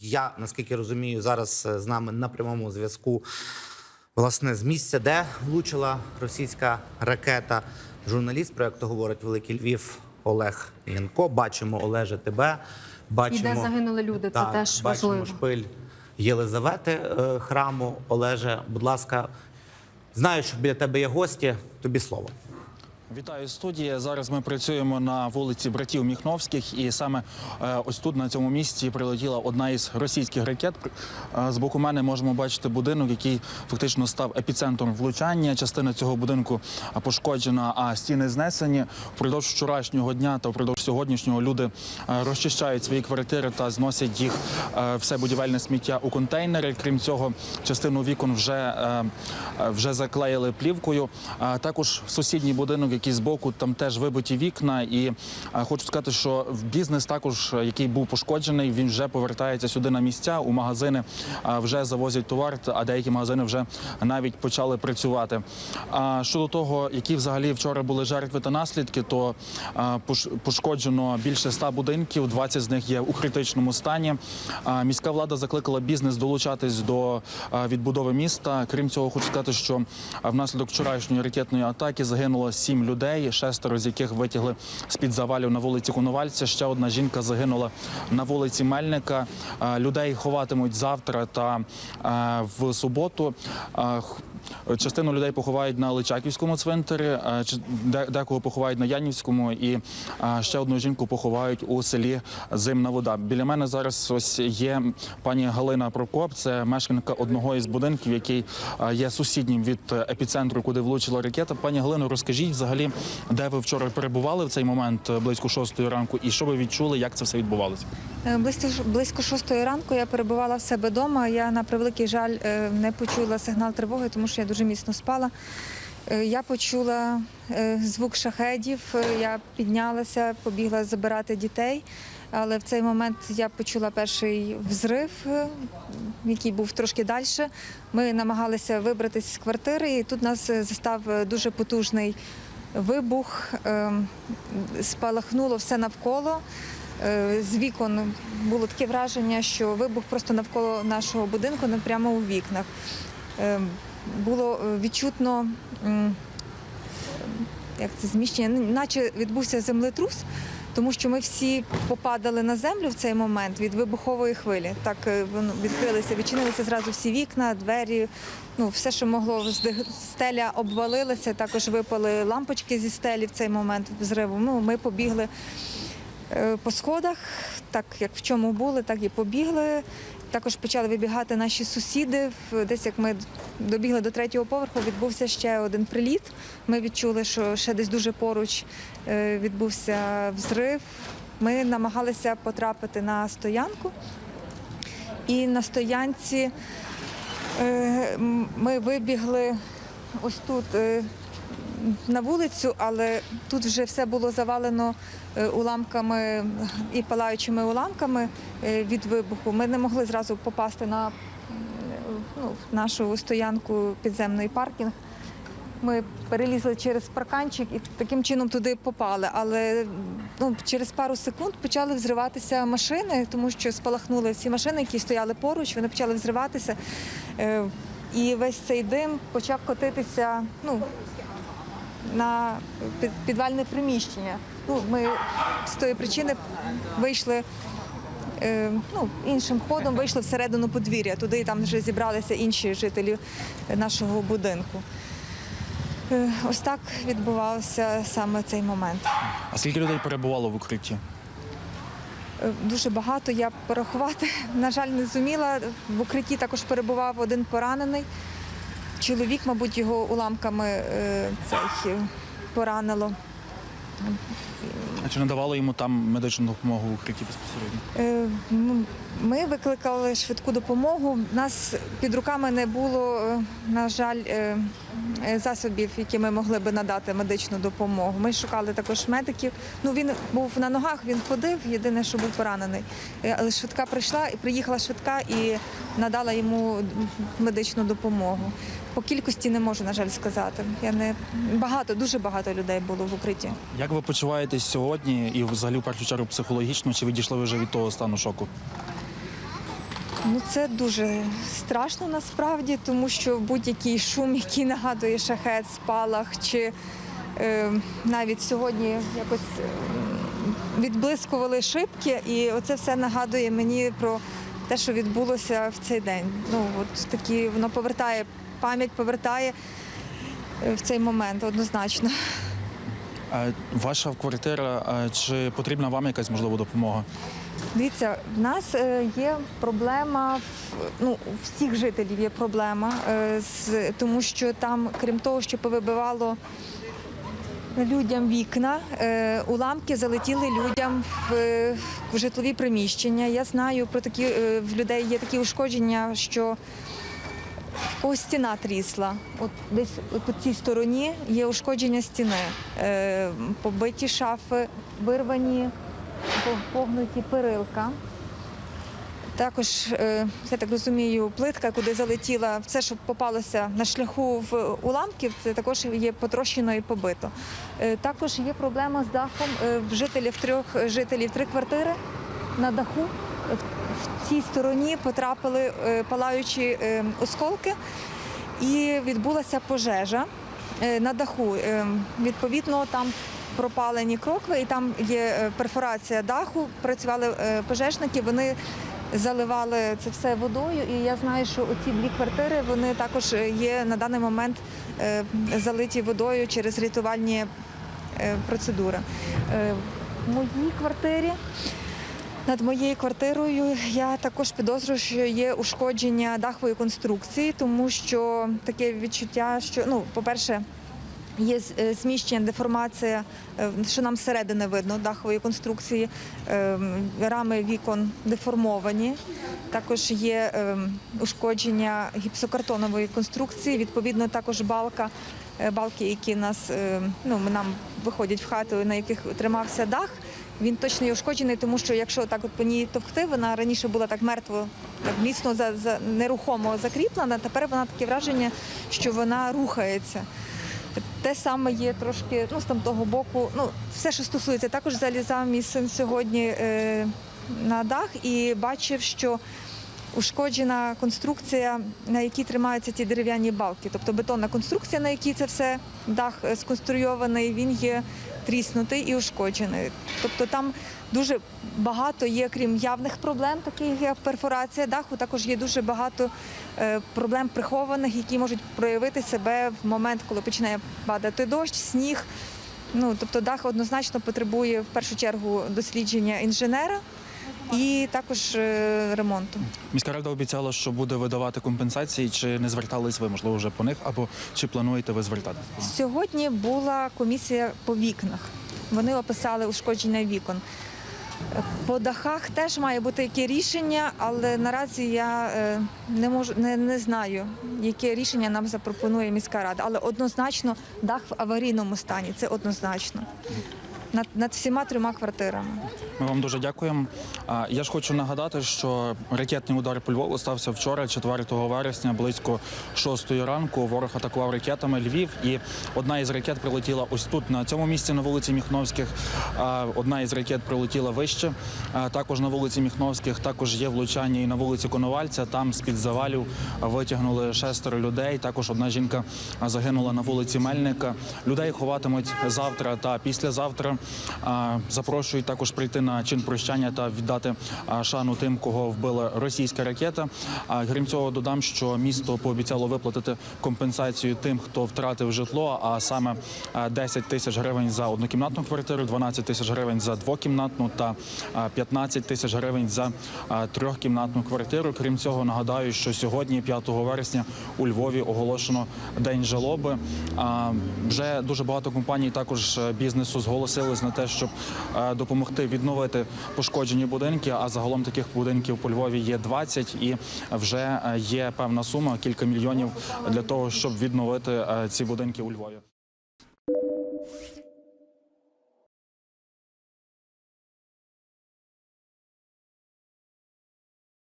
Я наскільки розумію, зараз е, з нами на прямому зв'язку. Власне, з місця, де влучила російська ракета, журналіст проекту говорить Великий Львів Олег Янко. Бачимо Олеже тебе. Бачимо, І де загинули люди, це теж бачимо важливо. шпиль Єлизавети е, храму. Олеже, будь ласка, знаю, що біля тебе є гості. Тобі слово. Вітаю студія. Зараз ми працюємо на вулиці братів Міхновських, і саме е, ось тут на цьому місці прилетіла одна із російських ракет. Е, з боку мене можемо бачити будинок, який фактично став епіцентром влучання. Частина цього будинку е, пошкоджена, а стіни знесені. Впродовж вчорашнього дня та впродовж сьогоднішнього люди розчищають свої квартири та зносять їх все будівельне сміття у контейнери. Крім цього, частину вікон вже, вже заклеїли плівкою. А також сусідній будинок, який збоку, там теж вибиті вікна. І е, хочу сказати, що бізнес також, е, який був пошкоджений, він вже повертається сюди на місця. У магазини е, вже завозять товар, а деякі магазини вже навіть почали працювати. А щодо того, які взагалі вчора були жертви та наслідки, то пошкоджено більше ста будинків, 20 з них є у критичному стані. Міська влада закликала бізнес долучатись до відбудови міста. Крім цього, хочу сказати, що внаслідок вчорашньої ракетної атаки загинуло сім людей, шестеро з яких витягли з під завалів на вулиці Коновальця. Ще одна жінка загинула на вулиці Мельника. Е, Людей ховатимуть завтра та е, в суботу. Частину людей поховають на Личаківському цвинтарі, е, декого поховають на Янівському, і е, ще одну жінку поховають у селі Зимна вода. Біля мене зараз ось є пані Галина Прокоп, це мешканка одного із будинків, який е, є сусіднім від епіцентру, куди влучила ракета. Пані Галино, розкажіть взагалі, де ви вчора перебували в цей момент близько шостої ранку, і що ви відчули, як це все відбувалося? Е, Близько, шостої ранку я перебувала в себе вдома. Я на превеликий жаль е, не почула сигнал тривоги, тому що я дуже міцно спала. Е, Я почула звук шахедів, я піднялася, побігла забирати дітей. Але в цей момент я почула перший взрив, який був трошки далі. Ми намагалися вибратися з квартири, і тут нас застав дуже потужний вибух. Е, Спалахнуло все навколо. Е, З вікон було таке враження, що вибух просто навколо нашого будинку, не прямо у вікнах. Е, Було е, відчутно як це зміщення, ну, наче відбувся землетрус, тому що ми всі попадали на землю в цей момент від вибухової хвилі. Так відкрилися, відчинилися зразу всі вікна, двері. Ну, все, що могло стеля обвалилася, також випали лампочки зі стелі в цей момент взриву. Ну, ми побігли по сходах, так як в чому були, так і побігли. Також почали вибігати наші сусіди. Десь як ми добігли до третього поверху, відбувся ще один приліт. Ми відчули, що ще десь дуже поруч е, відбувся взрив. Ми намагалися потрапити на стоянку. І на стоянці е, ми вибігли ось тут е, на вулицю, але тут вже все було завалено е, уламками і палаючими уламками е, від вибуху. Ми не могли зразу попасти на ну, нашу стоянку підземний паркінг. Ми перелізли через парканчик і таким чином туди попали. Але ну, через пару секунд почали взриватися машини, тому що спалахнули всі машини, які стояли поруч, вони почали взриватися. Е, І весь цей дим почав котитися ну, на підвальне приміщення. Ну, ми з тої причини вийшли е, ну, іншим ходом, вийшли всередину подвір'я. Туди там вже зібралися інші жителі нашого будинку. Е, Ось так відбувався саме цей момент. А скільки людей перебувало в укритті? Е, Дуже багато я порахувати, на жаль, не зуміла. В укритті також перебував один поранений. Чоловік, мабуть, його уламками е, цей, поранило. А чи надавали йому там медичну допомогу в укритті безпосередньо? Е, Ми викликали швидку допомогу. У нас під руками не було, е, на жаль, засобів, які ми могли би надати медичну допомогу. Ми шукали також медиків. Ну він був на ногах, він ходив. Єдине, що був поранений. Але швидка прийшла і приїхала швидка і надала йому медичну допомогу. По кількості не можу, на жаль, сказати. Я не багато, дуже багато людей було в укритті. Як ви почуваєтесь сьогодні і взагалі в першу чергу психологічно? Чи відійшли ви вже від того стану шоку? Ну це дуже страшно насправді, тому що будь-який шум, який нагадує шахет, спалах, чи е, навіть сьогодні якось е, відблискували шибки, і оце все нагадує мені про те, що відбулося в цей день. Ну от такі воно повертає пам'ять, повертає е, в цей момент однозначно. Ваша квартира, чи потрібна вам якась можливо допомога? Дивіться, в нас е, є проблема ну у всіх жителів є проблема, е, тому що там, крім того, що повибивало людям вікна, уламки залетіли людям в, житлові приміщення. Я знаю про такі в людей є такі ушкодження, що в когось стіна трісла. От десь по цій стороні є ушкодження стіни, е, побиті шафи, вирвані, погнуті перилка. Також, е, я так розумію, плитка, куди залетіла, все, що попалося на шляху в уламків, це також є потрощено і побито. Е, Також є проблема з дахом е, в жителів трьох жителів три квартири на даху. Цій стороні потрапили е, палаючі е, осколки і відбулася пожежа е, на даху. Е, Відповідно, там пропалені крокви, і там є е, перфорація даху. Працювали пожежники. Вони заливали це все водою. І я знаю, що оці дві квартири вони також є на даний момент залиті водою через рятувальні процедури. В моїй квартирі. Над моєю квартирою я також підозрюю, що є ушкодження дахової конструкції, тому що таке відчуття, що ну, по-перше, є е, зміщення, деформація, е, що нам зсередини видно дахової конструкції, е, рами вікон деформовані. Також є е, ушкодження гіпсокартонової конструкції. Відповідно, також балка, е, балки, які нас е, ну, нам виходять в хату, на яких тримався дах. Він точно є ушкоджений, тому що якщо так от по ній товкти, вона раніше була так мертво, так міцно за, за нерухомо закріплена. Тепер вона таке враження, що вона рухається. Те саме є трошки ну, з там того боку. Ну, все, що стосується, також залізав мій син сьогодні е, на дах і бачив, що ушкоджена конструкція, на якій тримаються ті дерев'яні балки. Тобто бетонна конструкція, на якій це все дах е, сконструйований, він є тріснутий і ушкоджений. Тобто там дуже багато є, крім явних проблем, таких як перфорація даху, також є дуже багато е, проблем прихованих, які можуть проявити себе в момент, коли починає падати дощ, сніг. Ну, тобто дах однозначно потребує в першу чергу дослідження інженера і також е, ремонту. Міська рада обіцяла, що буде видавати компенсації. Чи не звертались ви, можливо, вже по них, або чи плануєте ви звертатися? Сьогодні була комісія по вікнах. Вони описали ушкодження вікон. По дахах теж має бути яке рішення, але наразі я е, не можу не, не знаю, яке рішення нам запропонує міська рада. Але однозначно дах в аварійному стані. Це однозначно. Над, над всіма трьома квартирами. Ми вам дуже дякуємо. Я ж хочу нагадати, що ракетний удар по Львову стався вчора, 4 вересня, близько 6 ранку. Ворог атакував ракетами Львів, і одна із ракет прилетіла ось тут, на цьому місці, на вулиці Міхновських. Одна із ракет прилетіла вище. Також на вулиці Міхновських, також є влучання і на вулиці Коновальця. Там з-під завалів витягнули шестеро людей. Також одна жінка загинула на вулиці Мельника. Людей ховатимуть завтра та післязавтра. Запрошують також прийти на чин прощання та віддати шану тим, кого вбила російська ракета. Крім цього, додам, що місто пообіцяло виплатити компенсацію тим, хто втратив житло, а саме а, 10 тисяч гривень за однокімнатну квартиру, 12 тисяч гривень за двокімнатну та а, 15 тисяч гривень за трьохкімнатну квартиру. Крім цього, нагадаю, що сьогодні, 5 вересня, у Львові оголошено день жалоби. Вже дуже багато компаній, також е, бізнесу, зголосились на те, щоб е, допомогти відновити пошкоджені будинки. А загалом таких будинків по Львові є 20 і вже е, є певна сума, кілька мільйонів для того, щоб відновити е, ці будинки у Львові.